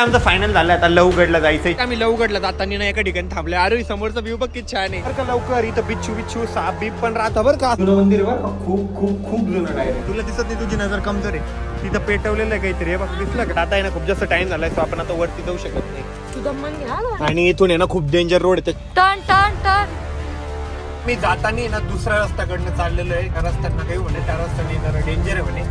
आमचं फायनल झालं आता लवगडला जायचंय. आम्ही लवगडला जाताना ना एका ठिकाणी थांबले अरे समोरचा व्ह्यू बघ किती छान आहे. बरं का लवकर इथं बिच्छू बिच्छू साप बीप पण राहतं बरं का. जुनं मंदिर बरं का? खूप खूप खूप जुनं डायरेक्ट तुला दिसत नाही तुझी नजर कमजोर आहे. तिथं पेटवलेलं आहे काहीतरी. हे बघ दिसलं का? आता आहे ना खूप जास्त टाइम झालाय सो आपण आता वरती जाऊ शकत नाही. तुझं मन घ्या ना. आणि इथून आहे ना खूप डेंजर रोड आहे. टर्न टर्न टर्न मी जाताना आहे ना दुसऱ्या रस्त्याकडनं चाललेलो आहे. त्या रस्त्यानं काही म्हणे त्या रस्त्याने जरा डेंजर आहे म्हणे.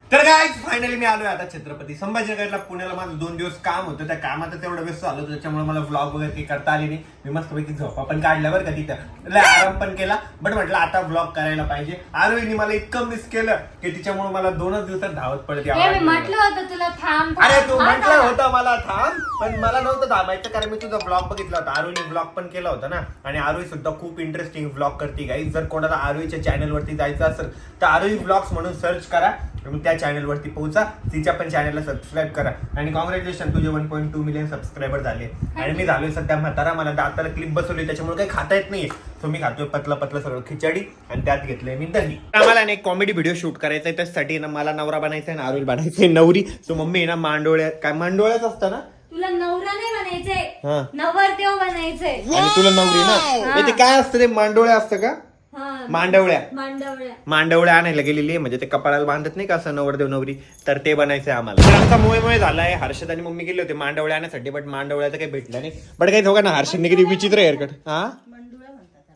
तर काय फायनली मी आलोय आता छत्रपती संभाजीनगरला. पुण्याला माझं दोन दिवस काम होतं. त्या कामात तेवढं व्यस्त आलो होतो. त्याच्यामुळे मला ब्लॉग वगैरे काही करता आली नाही. मी मस्तपैकी झोपा पण काढल्या बरं का तिथं. लय आराम पण केला. बट म्हटलं आता ब्लॉग करायला पाहिजे. आरोहीने मला इतकं मिस केलं की तिच्यामुळे मला दोनच दिवसात धावत पडत हे मी म्हटलं होतं तुला थांब अरे तू थांब, म्हटलं थांब. होतं मला थांब. पण मला नव्हतं थांबायचं कारण मी तुझा ब्लॉग बघितला होता. आरुईने ब्लॉग पण केला होता ना. आणि आरुई सुद्धा खूप इंटरेस्टिंग ब्लॉग करते गाई जर कोणाला आरुईच्या चॅनल वरती जायचं असेल तर आरुई ब्लॉग्स म्हणून सर्च करा. मग त्या चॅनल वरती पोहोचा. तिच्या पण चॅनलला सबस्क्राईब करा. आणि कॉंग्रॅच्युलेशन तुझे one point two million subscriber झाले. आणि मी झालोय सध्या म्हातारा. मला दाताला क्लिप बसवली त्याच्यामुळे काही खाता येत नाहीये. सो मी खातोय पतला पतला सगळं खिचडी आणि त्यात घेतलंय मी दही. आम्हाला ना एक कॉमेडी व्हिडिओ शूट करायचा आहे त्यासाठी ना मला नवरा बनायचा आहे ना आरुल बनायचंय. नवरी. सो मम्मी आहे ना मांडोळ्या. काय मांडोळ्याच असतं ना? तुला नवरा नाही बनायचंय. हा. नवरदेव बनायचंय. आणि तुला नवरी ना? ए, ते काय असतं? ते मांडोळ्या असतं का? मांडवळ्या. मांडवळ्या. मांडवळ्या आणायला गेलेली आहे म्हणजे ते कपाळाला बांधत नाही का असं नवरदेव नवरी? तर ते बनायचंय आम्हाला. तर आमचा मोय मोय झालाय. हर्षद आणि मम्मी गेले होते मांडवळ्या आणण्यासाठी बट मांडवळ्या तर काही भेटल्या नाही. बट काही हो ना हर्षदने किती विचित्र हेअरकट हा?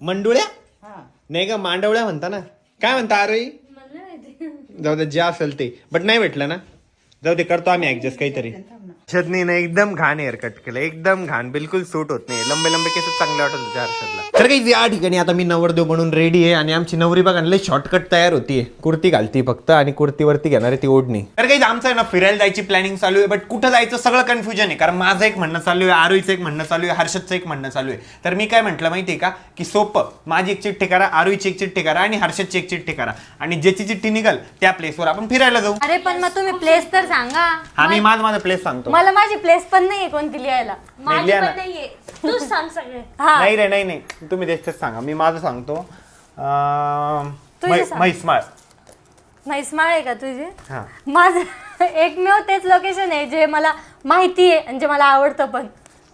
मंडुळ्या नाही का मांडवळ्या म्हणता ना. काय म्हणता अरे जाऊ दे जे असेल ते. बट नाही भेटलं ना? जाऊ दे करतो आम्ही ऍडजस्ट काहीतरी. हर्षदने ना एकदम घाण हेअरकट केलं. एकदम घाण. बिलकुल सूट होत नाही. लंबे लंबे केस चांगले वाटत होते हर्षदला तर काही या ठिकाणी आता मी नवरदेव म्हणून रेडी आहे आणि आमची नवरी बघा लय शॉर्टकट तयार होतीये. कुर्ती घालती फक्त आणि कुर्तीवरती घेणार आहे ती ओढणी. तर काही आमचं आहे ना फिरायला जायची प्लॅनिंग चालू आहे बट कुठं जायचं सगळं कन्फ्युजन आहे. कारण माझं एक म्हणणं चालू आहे आरुईचं एक म्हणणं चालू आहे हर्षदचं एक म्हणणं चालू आहे. तर मी काय म्हटलं माहितीये का की सोपं. माझी एक चिठ्ठी करा आरुईची एक चिठ्ठी करा आणि हर्षदची एक चिठ्ठी करा. आणि ज्याची चिठ्ठी निघल त्या प्लेसवर आपण फिरायला जाऊ. अरे पण मग तुम्ही प्लेस तर सांगा. हा मी माझं माझं प्लेस सांगतो. मला माझी प्लेस पण नाहीये कोणती लिहायला. माझी लिहा पण. नाहीये. तू सांग सगळे. हा. नाही रे नाही नाही. तुम्ही तेच सांगा. मी माझं सांगतो. अं, तुझं मै- सांग. म्हैसमाळ. म्हैसमाळ आहे का तुझे? हा. माझं एकमेव तेच लोकेशन आहे जे मला माहिती आहे आणि जे मला आवडतं पण.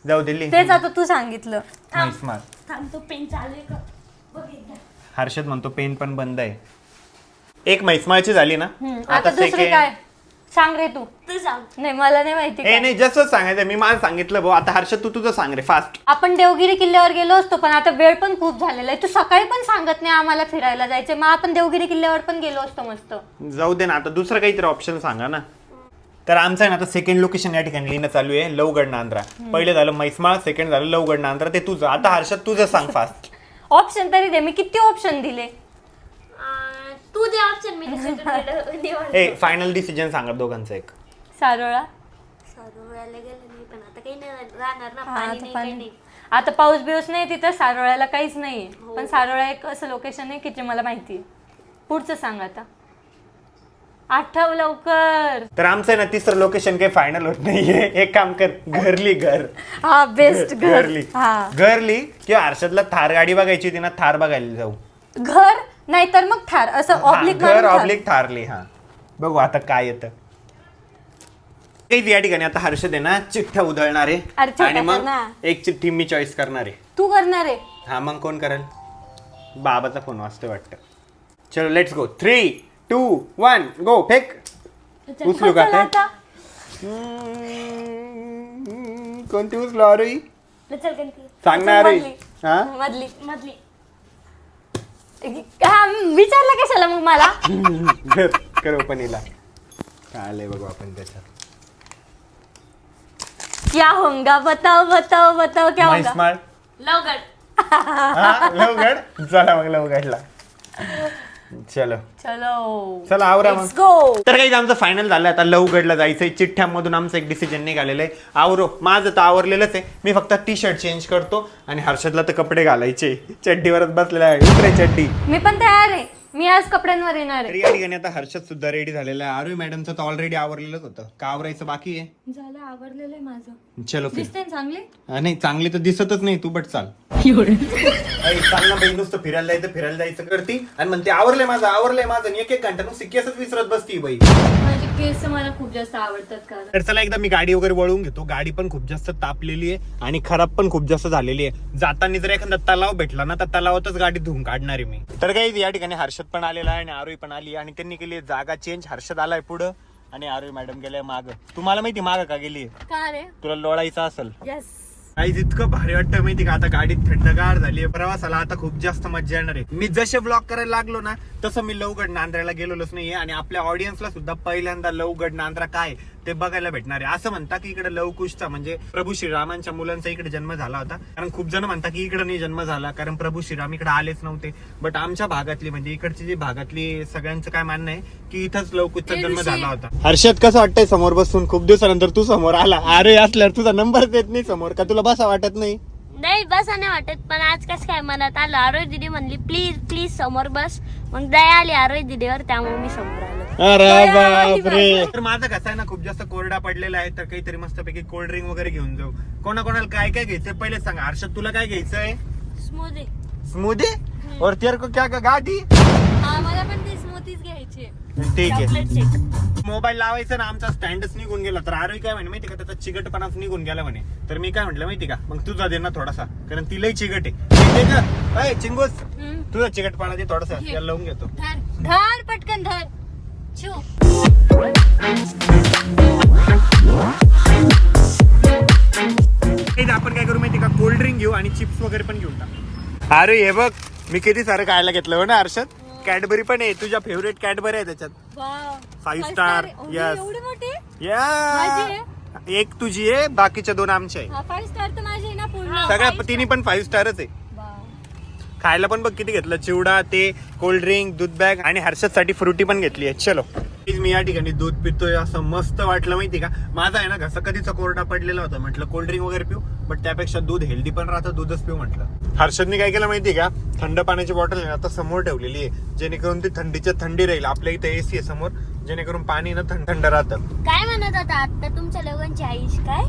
जाऊ दिल्ली. तेच आता तू सांगितलं. म्हैसमाळ. थांब तो पेन चालू आहे का? बघ एकदा. हर्षद म्हणतो पेन पण बंद आहे. एक म्हैसमाळची झाली ना? हम्म, आता दुसरी second- काय? सांग रे तू. तू सांग. नाही मला नाही माहिती ए काय. नाही जसं सांगायचं मी माझं सांगितलं भाऊ. आता हर्षद तू तुझं सांग रे फास्ट आपण देवगिरी किल्ल्यावर गेलो असतो पण आता वेळ पण खूप झालेला आहे. तू सकाळी पण सांगत नाही आम्हाला फिरायला जायचं. मग आपण देवगिरी किल्ल्यावर पण गेलो असतो मस्त. जाऊ दे ना आता दुसरं काहीतरी ऑप्शन सांगा ना. तर आमचं आहे ना आता सेकंड लोकेशन या ठिकाणी लिहिणं चालू आहे लवगड नांद्रा. पहिलं झालं म्हैसमाळ सेकंड झालं लवगड नांद्रा. ते तुझं. आता हर्षद तुझं सांग फास्ट ऑप्शन तरी दे. मी किती ऑप्शन दिले? तू दे ऑप्शन मी निवड ए फायनल डिसिजन सांगा दोघांचं एक. सारोळा. सारोळ्याला गेलं नाही पण आता काही नाही राहणार ना हा, पाणी आता नाही काही पण. नाही. आता पाऊस बिऊस नाही तिथं सारोळ्याला काहीच नाही पण सारोळा एक असं लोकेशन आहे की जे मला माहिती आहे. पुढचं सांग आता. आठव लवकर. तर आमचं आहे ना तिसरं लोकेशन काही फायनल होत नाहीये. एक काम कर घरली घर. हा बेस्ट घर. घरली. हा. घरली किंवा हर्षदला थार गाडी बघायची होती ना थार बघायला जाऊ. घर? नाहीतर मग थार असं ऑब्लिक घर ऑब्लिक थारली हा. बघू आता काय येतं. काही या ठिकाणी आता हर्षद आहे ना चिठ्ठ्या उधळणार. आहे आणि मग. एक चिठ्ठी मी चॉईस करणार. आहे तू करणार आहे. हा मग कोण करेल? बाबाचा फोन वाजतोय वाटतं. चलो let's go three two one go fake. उचलू का चला ते आता. हम्म, कोणती उचलो? अरे. सांगणार. हा? मधली. हा विचारलं कशाला मग मला? कर कर काय आलंय बघू आपण त्याच्यात. क्या होंगा बताओ बताओ बताओ क्या होंगा म्हैसमाळ लवगड हा लवगड चला मग लवगडला चलो. चलो. चला आवरा मग. Let's go. तर काही आमचं फायनल झालं. आता लवगडला जायचंय. चिठ्ठ्यामधून आमचं एक डिसिजन निघालेलं आहे. आवरो माझं तर आवरलेलंच आहे. मी फक्त टी शर्ट चेंज करतो आणि हर्षदला तर कपडे घालायचे. चड्डीवरच बसलेला आहे. उतरे चड्डी. मी पण तयार आहे. मी आज कपड्यांवर येणार तर आहे या ठिकाणी आता हर्षद सुद्धा रेडी झालेला आहे. आरोही मॅडमचं तर ऑलरेडी आवरलेलंच होतं. का आवरायचं बाकी आहे? झालं आवरलेलं आहे माझं. चलो फिर दिसते चांगले? हा, नाही चांगली तर दिसतच नाही. तू बट चाल. अरे, चाल ना बाई नुसतं फिरायला जायचं फिरायला जायचं करती. आणि म्हणते आवरलंय माझं आवरलंय माझं. आणि एक एक घंटा नुसती केसच विसरत बसती बाई. माझे केस मला खूप जास्त आवडतात कारण. तर चला एकदा मी गाडी वगैरे वळवून घेतो. गाडी पण खूप जास्त तापलेली आहे आणि खराब पण खूप जास्त झालेली आहे. जाताना जर एखादा तलाव भेटला ना तर तलावातच गाडी धुवून काढणार आहे मी. तर काही या ठिकाणी हर्षद पण आलेला आहे आणि आरोही पण आली आणि त्यांनी केली जागा चेंज हर्षद आलाय पुढं आणि आरोही मॅडम गेलाय माग. तुम्हाला माहिती माग का गेली का रे? तुला लोळायचं असेल. येस काही इतकं भारी वाटतं माहिती का? आता गाडीत थंडगार झाली प्रवासाला आता खूप जास्त मजा येणार आहे. मी जसे ब्लॉग करायला लागलो ना तसं मी लवगड नांद्र्याला गेलोच नाहीये. आणि आपल्या ऑडियन्सला सुद्धा पहिल्यांदा लवगड नांद्रा काय? ते बघायला भेटणार आहे. असं म्हणता की इकडे लवकुशचा म्हणजे प्रभू श्रीरामांच्या मुलांचा इकडे जन्म झाला होता. कारण खूप जण म्हणतात की इकडे नाही जन्म झाला कारण प्रभू श्रीराम इकडे आलेच नव्हते. बट आमच्या भागातली म्हणजे इकडची जी भागातली सगळ्यांचं काय मानणं आहे की इथंच लवकुशचा जन्म झाला होता. हर्षद कसं वाटतंय समोर बसून? खूप दिवसानंतर तू समोर आला. अरे असल्यावर तुझा नंबर देत नाही समोर. का तुला बसा वाटत नाही? नाही बस नाही वाटत पण आज कसं काय मनात आलं? आरोग्य दिदी म्हणली प्लीज प्लीज समोर बस. मग दया आली आरोग्य दिदीवर त्यामुळे मी समोर आलो. अरे बापरे. तर माझा कसा आहे ना खूप जास्त कोरडा पडलेला आहे तर काहीतरी मस्तपैकी कोल्ड ड्रिंक वगैरे घेऊन जाऊ. कोणा कोणाला काय काय घ्यायचंय? पहिले सांग. हर्षद तुला काय घ्यायचंय? स्मूदी स्मूदी और तेरे को क्या गाडी मला पण ती घ्यायची ठीक आहे. मोबाईल लावायचा ना आमचा स्टँडच निघून गेला. तर आरोग्य काय म्हणे माहिती का? त्याचा चिकटपणाच निघून गेला म्हणे. तर मी काय म्हटलं माहिती का? मग तुझा दे ना थोडासा. कारण तिलाही चिकट आहे. चिंगूस तुझा चिकटपणा दे थोडासा. याला लावून घेतो. धर धर पटकन धर. आपण काय करू माहिती का? कोल्ड ड्रिंक घेऊ आणि चिप्स वगैरे पण घेऊन टाक. अरे हे बघ मी किती सारं खायला घेतलं हो ना हर्षद? कॅडबरी पण आहे तुझ्या फेवरेट कॅडबरी आहे त्याच्यात. फाईव्ह स्टार यस एवढी मोठी? या माझी एक तुझी आहे बाकीच्या दोन आमचे आहे. हा फाईव्ह स्टार तर माझी आहे ना पूर्ण. सगळ्या तिन्ही पण फाईव्ह स्टारच आहे. खायला पण बघ किती घेतलं. चिवडा ते कोल्ड ड्रिंक दूध बॅग आणि हर्षदसाठी फ्रुटी पण घेतली आहे. चलो. प्लीज मी या ठिकाणी दूध पितोय असं मस्त वाटलं माहिती का? माझा आहे ना घसा कधीचा कोरडा पडलेला होता. म्हटलं कोल्ड ड्रिंक वगैरे पिऊ बट त्यापेक्षा दूध हेल्दी पण राहतं दूधच पिऊ म्हटलं. हर्षदने काय केलं माहिती का? थंड पाण्याची बॉटल आता समोर ठेवलेली आहे. जेणेकरून ती थंडीच्या थंडी राहील. आपल्या इथे एसी आहे समोर. जेणेकरून पाणी ना थंड थंड राहतं. काय म्हणत होता आता तुमच्या लोकांची आईश काय?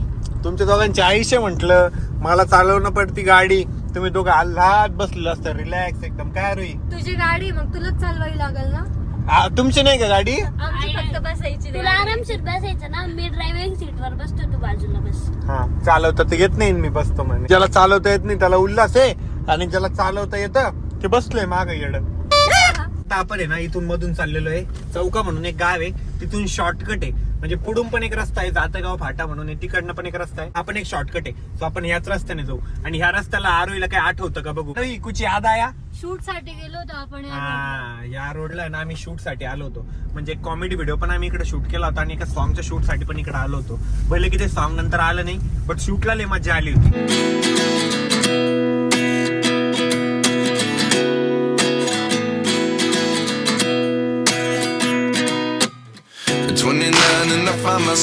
तुमच्या दोघांची आयुष्य म्हटलं. मला चालवणं पडती गाडी. तुम्ही दोघं आल्हाद बसलेलं असतं रिलॅक्स एकदम. काय रोई तुझी गाडी मग तुलाच चालवावी लागेल ना? आ, तुमची नाही का गाडी? आमची फक्त बसायची तुला आरामशीर बसायचं ना? मी ड्रायव्हिंग सीट वर बसतो तू बाजूला बस. हा चालवता तर येत नाही मी बसतो म्हणे. ज्याला चालवता येत नाही त्याला उल्हास आहे. आणि ज्याला चालवता येतं ते बसलोय माग येड. आता आपण आहे ना इथून मधून चाललेलो आहे. चौका म्हणून एक गाव आहे. तिथून शॉर्टकट आहे. म्हणजे पुढून पण एक रस्ता आहे. जातेगाव फाटा म्हणून आहे. तिकडनं पण एक रस्ता आहे. आपण एक शॉर्टकट आहे. सो आपण ह्याच रस्त्याने जाऊ. आणि ह्या रस्त्याला आरोईला काय आठवतं का बघू? कुछ याद आया? शूटसाठी गेलो होतो आपण या हा या रोडला ना आम्ही शूटसाठी आलो होतो. म्हणजे कॉमेडी व्हिडिओ पण आम्ही इकडे शूट केला होता आणि एका सॉंगच्या शूटसाठी पण इकडे आलो होतो. भले की ते सॉंग नंतर आलं नाही बट शूटला लय मजा आली होती.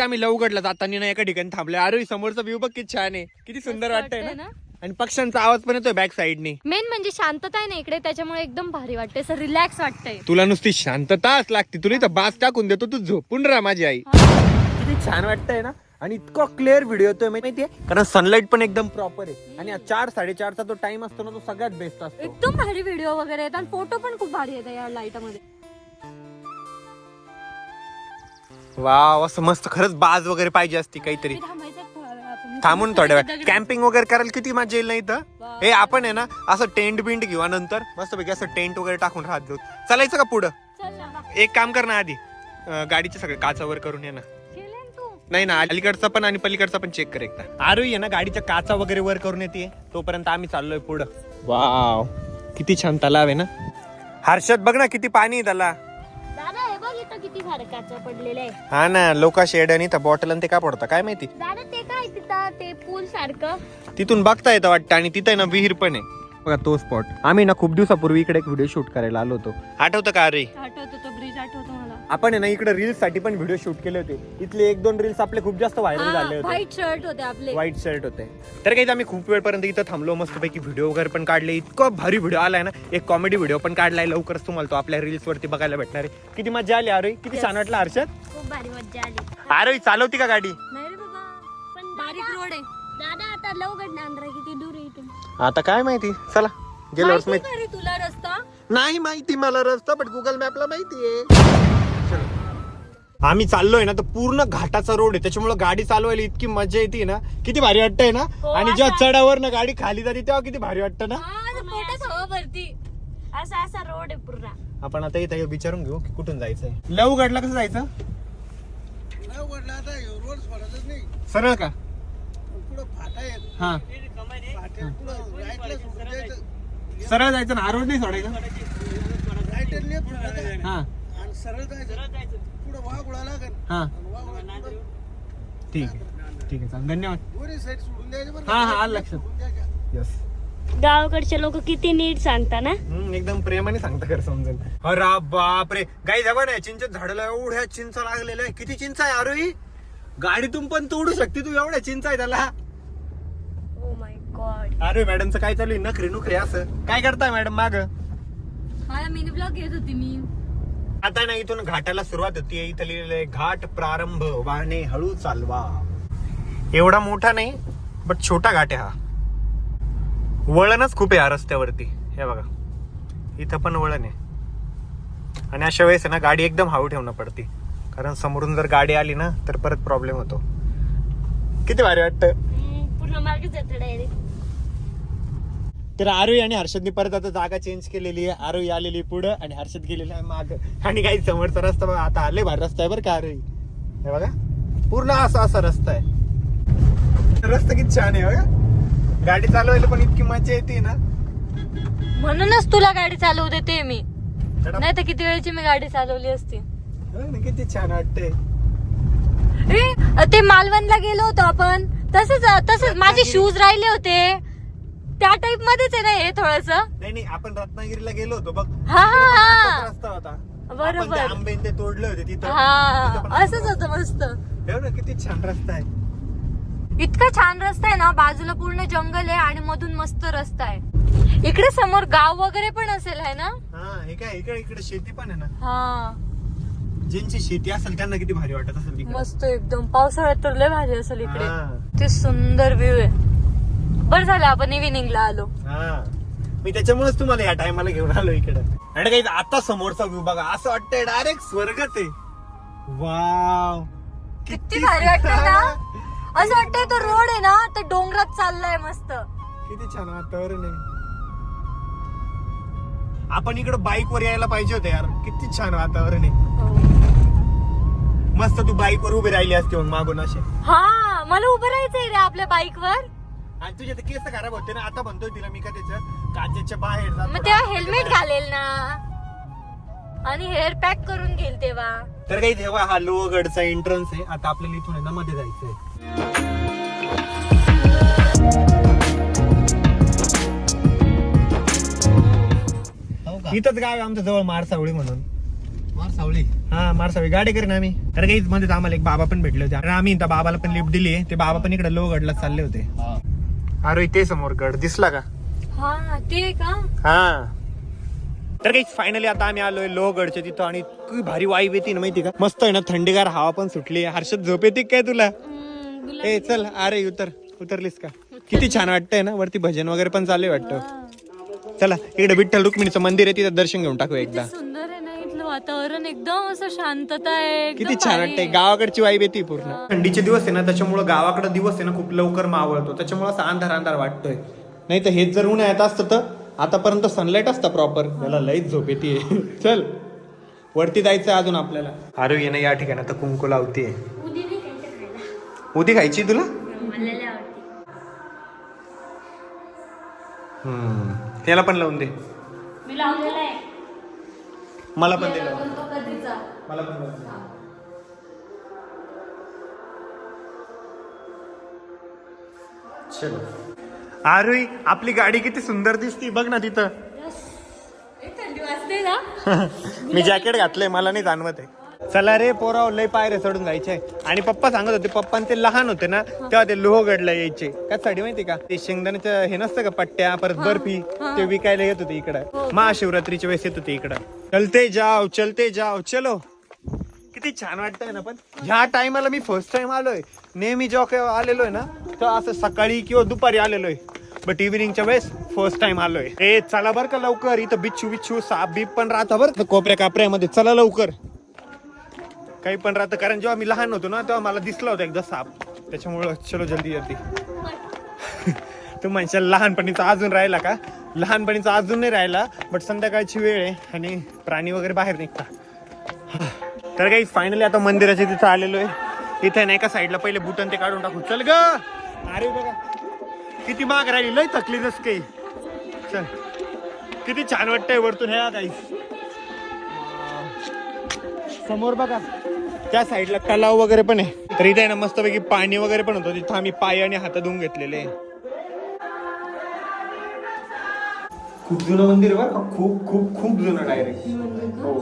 इथे आम्ही लवगडला जाताना ना एका ठिकाणी थांबले अरे समोरचा व्ह्यू बघ किती छान आहे. किती सुंदर वाटतंय ना? आणि पक्ष्यांचा आवाज पण येतोय बॅक साईडने मेन म्हणजे शांतता आहे ना इकडे त्याच्यामुळे एकदम भारी वाटते असं रिलॅक्स वाटतंय. तुला नुसती शांतताच लागते. तुला इथं बास टाकून देतो तू झोपून राहा माझी आई. किती छान वाटतंय ना? आणि इतका क्लिअर व्हिडिओ येतोय माहितीये? कारण सनलाईट पण एकदम प्रॉपर आहे. आणि चार साडेचारचा जो टाइम असतो ना तो सगळ्यात बेस्ट असतो. एकदम भारी व्हिडिओ वगैरे येतात आणि फोटो पण खूप भारी येतात या लाईटामध्ये वाव असं मस्त खरंच बाज वगैरे पाहिजे असती काहीतरी. थांबून थोड्या वेळ. कॅम्पिंग वगैरे करायला किती मजा येईल नाही तर हे आपण आहे ना असं टेंट बिंट घेऊ नंतर मस्तपैकी असं टेंट वगैरे टाकून राहत जाऊ. चालायचं का पुढं. एक काम कर ना आधी. गाडीचे सगळे काचावर करून ये ना. नाही ना अलीकडचा पण आणि पलीकडचा पण चेक कर एकदा. आरू आहे ना गाडीच्या काचा वगैरे वर करून येते. तोपर्यंत आम्ही चाललोय पुढं. वाव. किती छान तलाव आहे ना. हर्षद बघ ना किती पाणी त्याला. इथं किती सारे काचा पडलेले आहे? हा ना लोका शेड आणि बॉटल आणि ते का पडतं? काय माहिती? दादा ते काय तिथं? ते पूल सारखं? तिथून बघता येतं वाटतं आणि तिथं आहे ना विहीर पण आहे. बघा तो स्पॉट आम्ही ना खूप दिवसापूर्वी इकडे एक व्हिडिओ शूट करायला आलो होतो. आठवतं का अरे आठवतो तो ब्रिज आठवतो आपण आहे ना इकडे रील्ससाठी पण व्हिडिओ शूट केले होते. इथले एक दोन रील्स आपले खूप जास्त व्हायरल झाले होते. व्हाईट शर्ट होते आपले. व्हाईट शर्ट होते. तर काही आम्ही खूप वेळपर्यंत इथं थांबलो मस्तपैकी व्हिडिओ वगैरे पण काढले. इतकं भारी व्हिडिओ आलाय ना. एक कॉमेडी व्हिडिओ पण काढलाय. लवकरच तुम्हाला तो आपल्या रील्स वरती बघायला भेटणार आहे. किती मजा आली अरे किती छान वाटलं हर्षद? खूप भारी मज्जा आली. अरे चालवती का गाडी? नाही रे बाबा. पण बारीक दादा- रोड आहे. दादा आता लवकर नांदरा किती दूर आहे इथून? आता काय माहिती? चला गेल्यावर माहिती तुला रस्ता? नाही माहिती मला रस्ता पण गुगल मॅपला माहिती आहे आम्ही चाललोय ना तर पूर्ण घाटाचा रोड आहे. त्याच्यामुळे गाडी चालवायला इतकी मजा येते ना. किती भारी वाटतंय ना? आणि जेव्हा चढावर ना गाडी खाली जाते तेव्हा किती भारी वाटतं ना? पोटात हवा भरती. असा असा रोड आहे पूर्ण. आपण आता इथे विचारून घेऊ की कुठून जायचंय. लवगडला कसं जायचं? सरळ का? हा. सरळ जायचं. ना? आरोड नाही सोडायचं? हा. ठीक आहे. ठीक आहे. चालेल. धन्यवाद. हा हा आलं लक्षात. यस गावाकडचे लोक किती नीट सांगता ना? हम्म, एकदम प्रेमाने सांगता खरं समजेल. अरे बापरे. गाई जवळ आहे चिंच झाडाला एवढ्या चिंच लागलेल्या आहे किती चिंच आहे अरे गाडीतून पण तोडू शकते तू. एवढ्या चिंच आहे त्याला. ओ माय गॉड अरे मॅडमचं काय चालू आहे? नखरे नुखरे असं. काय करताय मॅडम माग? मला मिनी ब्लॉग घेत होती मी. आता ना इथून घाटाला सुरुवात होती. इथं लिहिलेलं घाट प्रारंभ वाहने हळू चालवा. एवढा मोठा नाही बट छोटा घाट आहे हा. वळणच खूप आहे हा रस्त्यावरती. हे बघा. इथं पण वळण आहे. आणि अशा वेळेस ना गाडी एकदम हळू ठेवणं पडते. कारण समोरून जर गाडी आली ना तर परत प्रॉब्लेम होतो. किती भारी वाटतं? पूर्ण मार्ग जातो डायरेक्ट तर आरोही आणि हर्षदनी परत आता जागा चेंज केलेली आहे. आरोही आलेली पुढं आणि हर्षद गेलेला आहे माग. आणि काही समोरचा रस्ता बघा आता आले भारी रस्ता आहे बरं का आरोही हे बघा पूर्ण असा असा रस्ता आहे. रस्ता किती छान आहे बघा. गाडी चालवायला पण इतकी मजा येते ना. म्हणूनच तुला गाडी चालवू देते मी. नाही तर किती वेळची मी गाडी चालवली असती. किती छान वाटतंय. रे ते मालवणला गेलो होतो आपण. तसंच तसंच माझे शूज राहिले होते. त्या टाइप मध्येच आहे ना हे थोडस? नाही नाही आपण रत्नागिरीला गेलो होतो बघ. हा, हा, रस्ता होता. बरोबर. आंबे ते तोडले होते तिथं. तिथं हा असंच होतं मस्त. ना किती छान रस्ता आहे. इतका छान रस्ता आहे ना बाजूला पूर्ण जंगल आहे आणि मधून मस्त रस्ता आहे. इकडे समोर गाव वगैरे पण असेल है ना? हा हे काय इकडे इकडे शेती पण आहे ना. हा. ज्यांची शेती असेल त्यांना किती भारी वाटत असेल तिकडे. मस्त एकदम. पावसाळ्यात तर लय भारी असेल इकडे. हा. ते सुंदर व्ह्यू आहे. बरं झालं आपण इव्हिनिंगला आलो. हा. मी त्याच्यामुळेच तुम्हाला या टायमाला घेऊन आलो इकडे. आणि काही आता समोरचा व्यू बघा असं वाटतंय डायरेक्ट स्वर्गच आहे. वाव किती भारी वाटतं ना? असं वाटतंय तो रोड आहे ना तर डोंगरात चाललाय मस्त. किती छान वातावरण आहे. आपण इकडे बाईक वर यायला पाहिजे होते यार. किती छान वातावरण आहे. मस्त तू बाईक वर उभी राहिली असते मग मागून असे हा मला उभं राहायचंय रे आपल्या बाईक वर. आणि तुझे ते केस खराब होते ना आता म्हणतोय तिला मी का त्याचं काचेच्या बाहेर जा मग थोडं. तेव्हा हेल्मेट घालेल ना. आणि हेअर पॅक करून घेईल तेव्हा. तर काही तेव्हा हा लोहगडचा एंट्रन्स आहे. आता आपल्याला इथून आहे ना मध्ये जायचंय. इथंच गाव आहे आमच्या जवळ मारसावळी म्हणून. मारसावळी? हा मारसावळी. गाडी करेन आम्ही. तर काही मध्ये आम्हाला एक बाबा पण भेटले होते. आणि आम्ही त्या बाबाला पण लिफ्ट दिली ते बाबा पण इकडे लोहगडला चालले होते. अरे ते समोर गड. दिसला का? हा ते का? हा. तर काही फायनली आता आम्ही आलोय लोहगडच्या तिथं आणि इतकी भारी वाईब येते ना माहिती का? मस्त आहे ना थंडीगार हवा पण सुटली हर्षद झोप येते काय तुला? ए चल अरे उतर. उतरलीस का? किती छान वाटतंय ना वरती भजन वगैरे पण चालू आहे वाटतं. चला इकडे विठ्ठल रुक्मिणीचं मंदिर आहे तिथं दर्शन घेऊन टाकू एकदा. सुंदर आहे ना वातावरण एकदम असं शांतता आहे किती छान वाटतंय. आहे. गावाकडची वाईब येते पूर्ण. थंडीचे दिवस आहे ना त्याच्यामुळे गावाकडे दिवस आहे ना खूप लवकर मावळतो. त्याच्यामुळे असं अंधार अंधार वाटतोय. नाही तर हेच जर उन्हाळ्यात असतं तर आतापर्यंत सनलाईट असता प्रॉपर याला लईच झोप येते चल. वरती जायचं अजून आपल्याला. अरे ये ना या ठिकाणी आता कुंकू लावते उदी खायची तुला? त्याला पण लावून दे. मी लावलेला आहे. मला पण दिलं. मला पण दिलं. चलो. आरुई आपली गाडी किती सुंदर दिसती बघ ना तिथं. मी जॅकेट घातलंय मला नाही जाणवत आहे. चला रे पोराव लय पायरे चढून जायचे. आणि पप्पा सांगत होते पप्पा ते लहान होते ना तेव्हा ते लोहगडला यायचे. कशासाठी माहिती का? ते शेंगदाण्याचं हे नसतं का पट्ट्या परत बर्फी ते विकायला येत होते इकडं. महाशिवरात्रीच्या वेळेस येत होते इकडं. चलते जाव चलते जाव चलो. किती छान वाटतंय ना पण. ह्या टायमाला मी फर्स्ट टाइम आलोय. नेहमी जेव्हा आलेलो आहे ना तेव्हा असं सकाळी किंवा दुपारी आलेलोय. बट इव्हिनिंगच्या वेळेस फर्स्ट टाइम आलोय. ए चला बर का लवकर. इथं बिच्छू बिच्छू साप बीप पण राहता बरं. कोपऱ्या कापऱ्यामध्ये. चला लवकर. काही पण राहतं. कारण जेव्हा मी लहान होतो ना तेव्हा मला दिसला होता एकदा साप. त्याच्यामुळं चलो जल्दी जल्दी. तू म्हणशाल लहानपणीचा अजून राहिला का? लहानपणीचा अजून नाही राहिला बट संध्याकाळची वेळ आहे आणि प्राणी वगैरे बाहेर निघता तर काही फायनली आता मंदिराच्या तिथं आलेलो आहे. इथे नाही एका साईडला पहिले बुटन ते काढून टाकू. चल ग! अरे बघा. किती माग राहिली लय थकली जस काही चल. किती छान वाटतंय वरतून. ह्या काही समोर बघा. त्या साईडला तलाव वगैरे पण आहे. तर इथे ना मस्तपैकी पाणी वगैरे पण होतं. तिथं आम्ही पाय आणि हात धुवून घेतलेले खूप जुनं मंदिर आहे बरं का? खूप खूप खूप जुनं डायरेक्ट हो.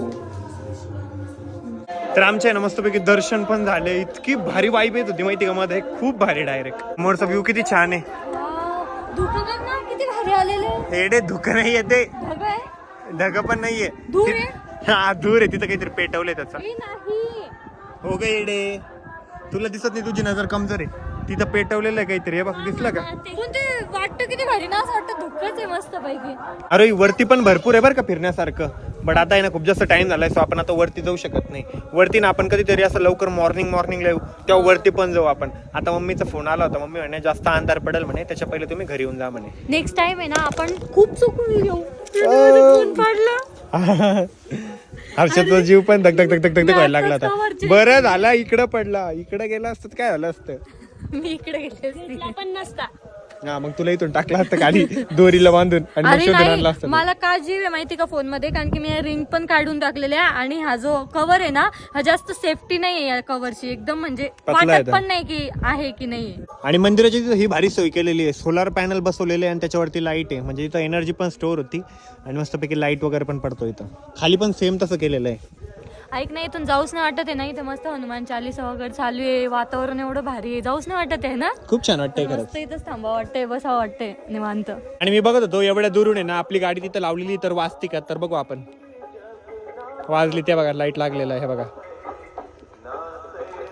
तर आमच्या आहे ना मस्तपैकी दर्शन पण झाले. इतकी भारी वाईब येत होती माहिती का मध्ये? खूप भारी डायरेक्ट समोरचा व्ह्यू किती छान आहे. धुकं ना किती भारी आलेले. हेडे धुकं नाही येते ढग पण नाहीये? हा धूर आहे. तिथं काहीतरी पेटवलंय त्याचा. हो गे येडे. तुला दिसत नाही तुझी नजर कमजोर आहे. तिथं पेटवलेलं आहे काहीतरी. हे बघ दिसलं का? पण ते वाटतं किती भारी ना असं वाटतं धुक्कच आहे मस्त पैकी. अरे वरती पण भरपूर आहे बरं का फिरण्यासारखं. बट आता आहे ना खूप जास्त टाइम झालाय सो आपण आता वरती जाऊ शकत नाही. वरती ना आपण कधीतरी असं लवकर मॉर्निंग मॉर्निंगला येऊ तेव्हा वरती पण जाऊ आपण. आता मम्मीचा फोन आला होता मम्मी म्हणे जास्त अंधार पडेल म्हणे त्याच्या पहिले तुम्ही घरी येऊन जा म्हणे. नेक्स्ट टाइम आहे ना आपण खूप चुकून येऊ. पडलं हर्षदचा जीव पण धक धक धक धक धक धक व्हायला लागला होता. बरं झाला इकडं पडला. इकडं गेला असतं काय झालं असतं? मी इकडे गेले पण नसता. हा मग तुला इथून टाकला असतं खाली दोरीला बांधून आणि मग अरे शोधून आणला नाही असतं मला काळजी आहे माहिती का फोनमध्ये कारण की मी रिंग पण काढून टाकलेले आहे आणि हा जो कव्हर आहे ना हा जास्त सेफ्टी नाही आहे या कव्हरची एकदम म्हणजे पतला आहे वाटत तो. पण नाही की आहे की नाही. आणि मंदिराची तिथं ही भारी सोय केलेली आहे. सोलार पॅनल बसवलेले आहे आणि त्याच्यावरती लाइट आहे. म्हणजे इथं एनर्जी पण स्टोअर होती आणि मस्तपैकी लाइट वगैरे पण पडतो इथं. खाली पण सेम तसं केलेलं आहे. ऐक नाही इथून जाऊच नाही वाटत आहे ना इथे मस्त हनुमान चालीसा वगैरे चालू आहे वातावरण एवढं भारी आहे. जाऊच नाही वाटत आहे ना? खूप छान वाटतंय खरंच. मस्त इथंच थांबा वाटतंय बसा वाटतंय निवांत. आणि मी बघत होतो एवढ्या दुरून आहे ना आपली गाडी तिथं लावलेली तर वाजती का? तर बघू आपण. वाजली ते बघा लाइट लागलेला आहे हे बघा.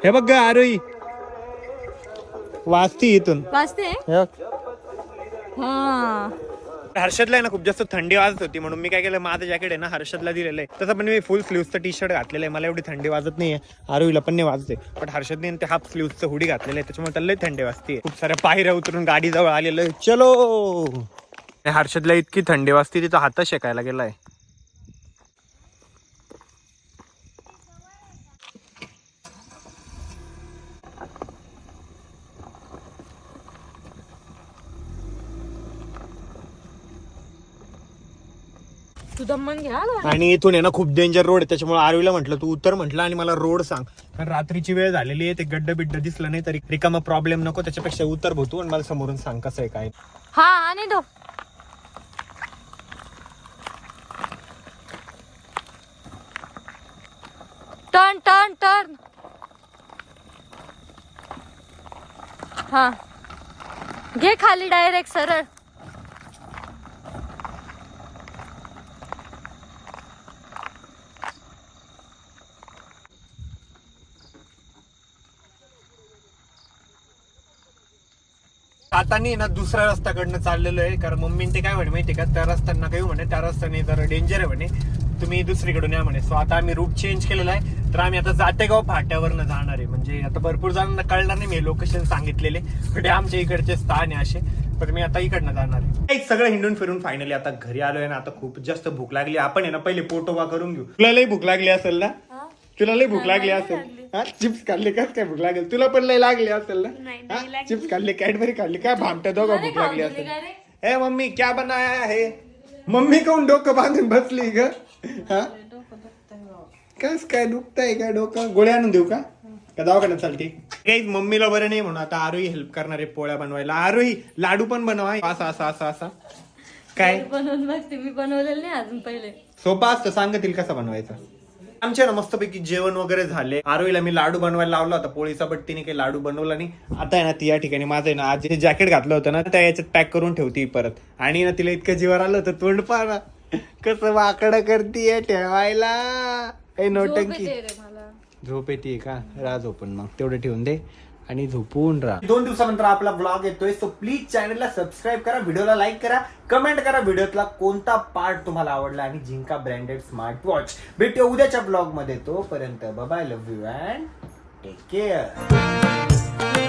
हे बघ ग आरोही. वाजती इथून. वाजते? हे बघ. हा. हर्षदला आहे ना खूप जास्त थंडी वाजत होती म्हणून मी काय केलं माझं जॅकेट आहे ना हर्षदला दिलेलं आहे. तसं पण मी फुल स्लीव्हचं टी शर्ट घातलेलं आहे. मला एवढी थंडी वाजत नाहीये. आरोहीला पण नाही वाजते. पण हर्षदने ते हाफ स्लीव्हचं हुडी घातलेलं आहे. त्याच्यामुळे त्याला थंडी वाजते. खूप साऱ्या पायऱ्या उतरून गाडी जवळ आलेलं आहे. चलो! हर्षदला इतकी थंडी वाजते तिचा हातच शेकायला गेलाय. तू दमन घ्या आणि इथून आहे ना खूप डेंजर रोड आहे. त्याच्यामुळे आरवीला म्हटलं तू उत्तर म्हटलं आणि मला रोड सांग. कारण रात्रीची वेळ झालेली आहे ते गड्ड बिड्ड दिसलं नाही तरी रिकामा प्रॉब्लेम नको. त्याच्यापेक्षा उत्तर भोतू आणि मला समोरून सांग कसं आहे काय. हा आणि दो. टर्न टर्न टर्न हा. घे खाली डायरेक्ट सरळ. आता नाही ना दुसऱ्या रस्त्याकडनं चाललेलो आहे. कारण मम्मी ते काय म्हणे माहितीये का त्या रस्त्यांना काही म्हणे त्या रस्त्याने जरा डेंजर आहे म्हणे. तुम्ही दुसरीकडून या म्हणे. सो आता आम्ही रूट चेंज केलेला आहे. तर आम्ही आता जातेगाव फाट्यावरनं जाणार आहे. म्हणजे आता भरपूर जणांना कळणार नाही मी लोकेशन सांगितलेले. पण हे आमच्या इकडचे स्थान आहे असे. पण मी आता इकडनं जाणार आहे. एक सगळं हिंडून फिरून फायनली आता घरी आलोय ना आता खूप जास्त भूक लागली. आपण आहे ना पहिले पोटोबा करून घेऊ. तुला भूक लागली असेल ना? तुला लई भूक लागली असेल. हा चिप्स खाल्ले का? काय भूक लागेल? तुला पण लई लागली असेल ना? चिप्स खाल्ले कॅडबरी खाल्ली काय भामट्या दोघं भूक लागली असेल. ए मम्मी क्या बनाया है? मम्मी काऊन डोकं बांधून बसली ग? हा? कस काय दुखतंय का डोकं? गोळ्या आणून देऊ का? का दवाखान्यात चालते? काही मम्मीला बरं नाही म्हणून आता आरोही हेल्प करणारे पोळ्या बनवायला. आरोही लाडू पण बनवा. असा असा असा असा. काय? बनवून बघते मी बनवलेलं नाही अजून पहिले. सोपा असतं. सांगतील कसा बनवायचा. आमच्या ना मस्तपैकी जेवण वगैरे झाले. आरोईला मी लाडू बनवायला लावला होता पोळीचा बट तिने काही लाडू बनवला नाही. आता आहे ना ती या ठिकाणी माझं आहे ना आज जे जॅकेट घातलं होतं ना त्या याच्यात पॅक करून ठेवती परत. आणि ना तिला इतकं जीवर आलं होतं तोंड पाहा कसं वाकडं करतीये ठेवायला. ए नोटंकी झोप येते का? राहा झोपून मग. तेवढं ठेवून दे. आणि झोपून राहा. दोन दिवसानंतर आपला ब्लॉग येतोय सो प्लीज चॅनलला सबस्क्राईब करा व्हिडिओला लाईक करा कमेंट करा व्हिडिओतला कोणता पार्ट तुम्हाला आवडला आणि जिंका ब्रँडेड स्मार्ट वॉच भेटूया उद्याच्या ब्लॉगमध्ये तोपर्यंत bye love you and take care